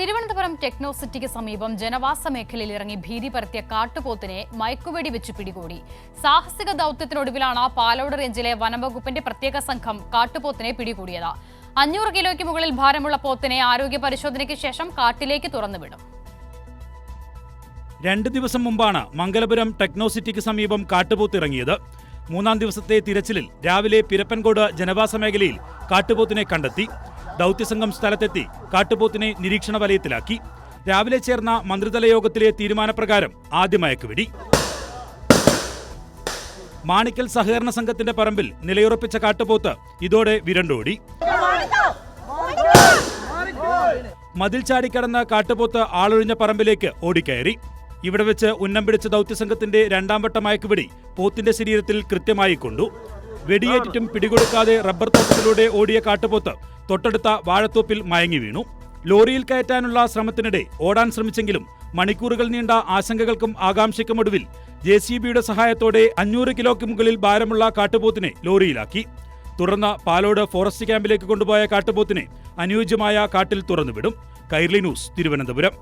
Thiruvananthapuram techno സിറ്റിക്ക് സമീപം ജനവാസ മേഖലയിൽ ഇറങ്ങി ഭീതി പരത്തിയ കാട്ടുപോത്തിനെ മയക്കുവെടി വെച്ച് പിടികൂടി. സാഹസിക ദൌത്യത്തിനൊടുവിലാണ് പാലോട് റേഞ്ചിലെ വനംവകുപ്പിന്റെ പ്രത്യേക സംഘം കാട്ടുപോത്തിനെ പിടികൂടിയത്. അഞ്ഞൂറ് കിലോയ്ക്ക് മുകളിൽ ഭാരമുള്ള പോത്തിനെ ആരോഗ്യ പരിശോധനയ്ക്ക് ശേഷം കാട്ടിലേക്ക് തുറന്നുവിടും. രണ്ട് ദിവസം മുമ്പാണ് മംഗലപുരം ടെക്നോസിറ്റിക്ക് സമീപം കാട്ടുപോത്ത് ഇറങ്ങിയത്. മൂന്നാം ദിവസത്തെ തിരച്ചിലിൽ രാവിലെ പിരപ്പൻകോട് ജനവാസ മേഖലയിൽ കാട്ടുപോത്തിനെ കണ്ടെത്തി. ദൗത്യസംഘം സ്ഥലത്തെത്തി കാട്ടുപോത്തിനെ നിരീക്ഷണ വലയത്തിലാക്കി രാവിലെ ചേർന്ന മന്ത്രിതല യോഗത്തിലെ തീരുമാനപ്രകാരം ആദ്യ മയക്കുവെടി. മാണിക്കൽ സഹകരണ സംഘത്തിന്റെ പറമ്പിൽ നിലയുറപ്പിച്ച കാട്ടുപോത്ത് ഇതോടെ വിരണ്ടോടി. മതിൽ ചാടിക്കടന്ന കാട്ടുപോത്ത് ആളൊഴിഞ്ഞ പറമ്പിലേക്ക് ഓടിക്കയറി. ഇവിടെ വെച്ച് ഉന്നം പിടിച്ച ദൗത്യസംഘത്തിന്റെ രണ്ടാം വട്ട മയക്കുവെടി പോത്തിന്റെ ശരീരത്തിൽ കൃത്യമായി കൊണ്ടു. വെടിയേറ്റിട്ടും പിടികൊടുക്കാതെ റബ്ബർ തോട്ടത്തിലൂടെ ഓടിയ കാട്ടുപോത്ത് തൊട്ടടുത്ത വാഴത്തോപ്പിൽ മയങ്ങി വീണു. ലോറിയിൽ കയറ്റാനുള്ള ശ്രമത്തിനിടെ ഓടാൻ ശ്രമിച്ചെങ്കിലും മണിക്കൂറുകൾ നീണ്ട ആശങ്കകൾക്കും ആകാംക്ഷയ്ക്കുമൊടുവിൽ ജെ സി ബിയുടെ സഹായത്തോടെ അഞ്ഞൂറ് കിലോയ്ക്ക് മുകളിൽ ഭാരമുള്ള കാട്ടുപോത്തിനെ ലോറിയിലാക്കി. തുടർന്ന് പാലോട് ഫോറസ്റ്റ് ക്യാമ്പിലേക്ക് കൊണ്ടുപോയ കാട്ടുപോത്തിനെ അനുയോജ്യമായ കാട്ടിൽ തുറന്നുവിടും. കൈർലി ന്യൂസ് തിരുവനന്തപുരം.